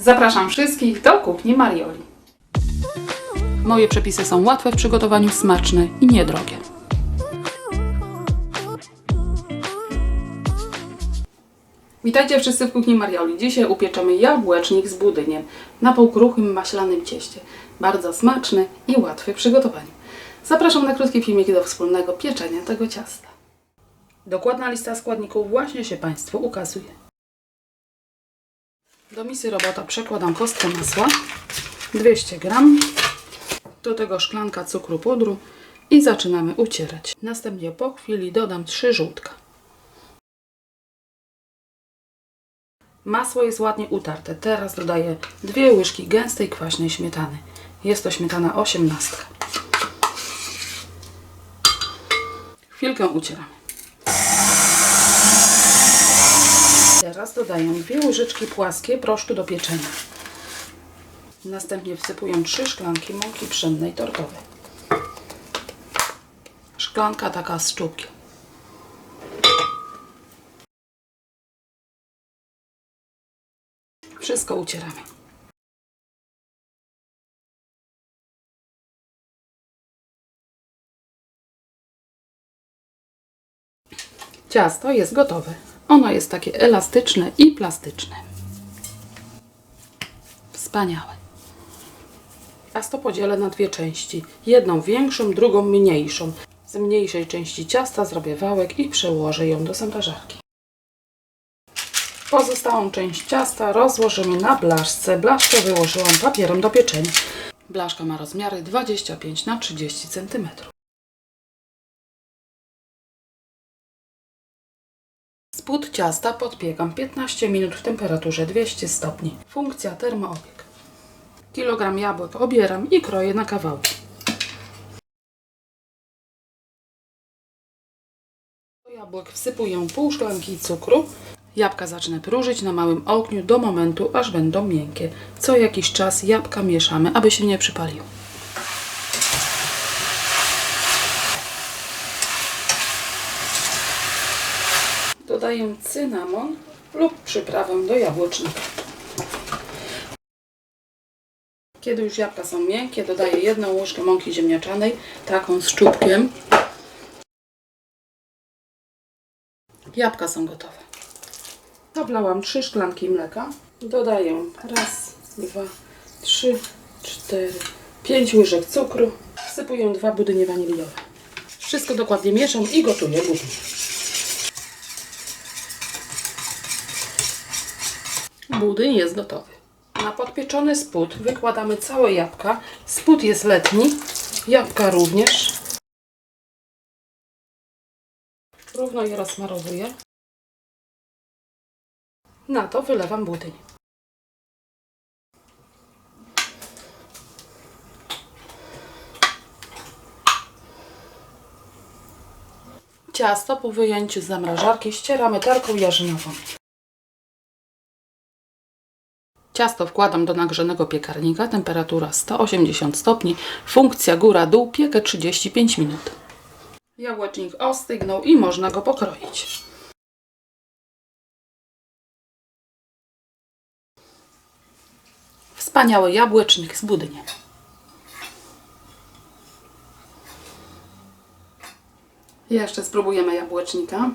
Zapraszam wszystkich do kuchni Marioli. Moje przepisy są łatwe w przygotowaniu, smaczne i niedrogie. Witajcie wszyscy w kuchni Marioli. Dzisiaj upieczemy jabłecznik z budyniem na półkruchym maślanym cieście. Bardzo smaczny i łatwy w przygotowaniu. Zapraszam na krótki filmik do wspólnego pieczenia tego ciasta. Dokładna lista składników właśnie się Państwu ukazuje. Do misy robota przekładam kostkę masła 200 gram, do tego szklanka cukru pudru i zaczynamy ucierać. Następnie po chwili dodam 3 żółtka. Masło jest ładnie utarte. Teraz dodaję dwie łyżki gęstej kwaśnej śmietany. Jest to śmietana 18. Chwilkę ucieramy. Teraz dodaję dwie łyżeczki płaskie proszku do pieczenia. Następnie wsypuję trzy szklanki mąki pszennej tortowej. Szklanka taka z czubkiem. Wszystko ucieramy. Ciasto jest gotowe. Ono jest takie elastyczne i plastyczne. Wspaniałe. Ciasto podzielę na dwie części. Jedną większą, drugą mniejszą. Z mniejszej części ciasta zrobię wałek i przełożę ją do zamrażarki. Pozostałą część ciasta rozłożymy na blaszce. Blaszkę wyłożyłam papierem do pieczenia. Blaszka ma rozmiary 25 na 30 cm. Spód ciasta podpiekam 15 minut w temperaturze 200 stopni. Funkcja termoobieg. Kilogram jabłek obieram i kroję na kawałki. Do jabłek wsypuję pół szklanki cukru. Jabłka zacznę próżyć na małym ogniu do momentu, aż będą miękkie. Co jakiś czas jabłka mieszamy, aby się nie przypaliły. Dodaję cynamon lub przyprawę do jabłecznika. Kiedy już jabłka są miękkie, dodaję jedną łyżkę mąki ziemniaczanej, taką z czubkiem. Jabłka są gotowe. Zablałam trzy szklanki mleka. Dodaję raz, dwa, trzy, cztery, pięć łyżek cukru. Wsypuję dwa budynie waniliowe. Wszystko dokładnie mieszam i gotuję budyń. Budyń jest gotowy. Na podpieczony spód wykładamy całe jabłka. Spód jest letni, jabłka również. Równo je rozmarowuję. Na to wylewam budyń. Ciasto po wyjęciu z zamrażarki ścieramy tarką jarzynową. Ciasto wkładam do nagrzanego piekarnika, temperatura 180 stopni, funkcja góra-dół, piekę 35 minut. Jabłecznik ostygnął i można go pokroić. Wspaniały jabłecznik z budyniem. Jeszcze spróbujemy jabłecznika.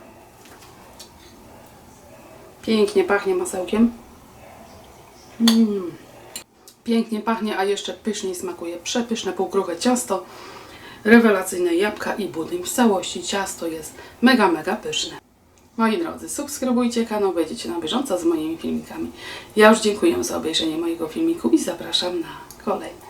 Pięknie pachnie masełkiem. Mm. Pięknie pachnie, a jeszcze pyszniej smakuje. Przepyszne półkruche ciasto, rewelacyjne jabłka i budyń. W całości ciasto jest mega, mega pyszne. Moi drodzy, subskrybujcie kanał, będziecie na bieżąco z moimi filmikami. Ja już dziękuję za obejrzenie mojego filmiku i zapraszam na kolejne.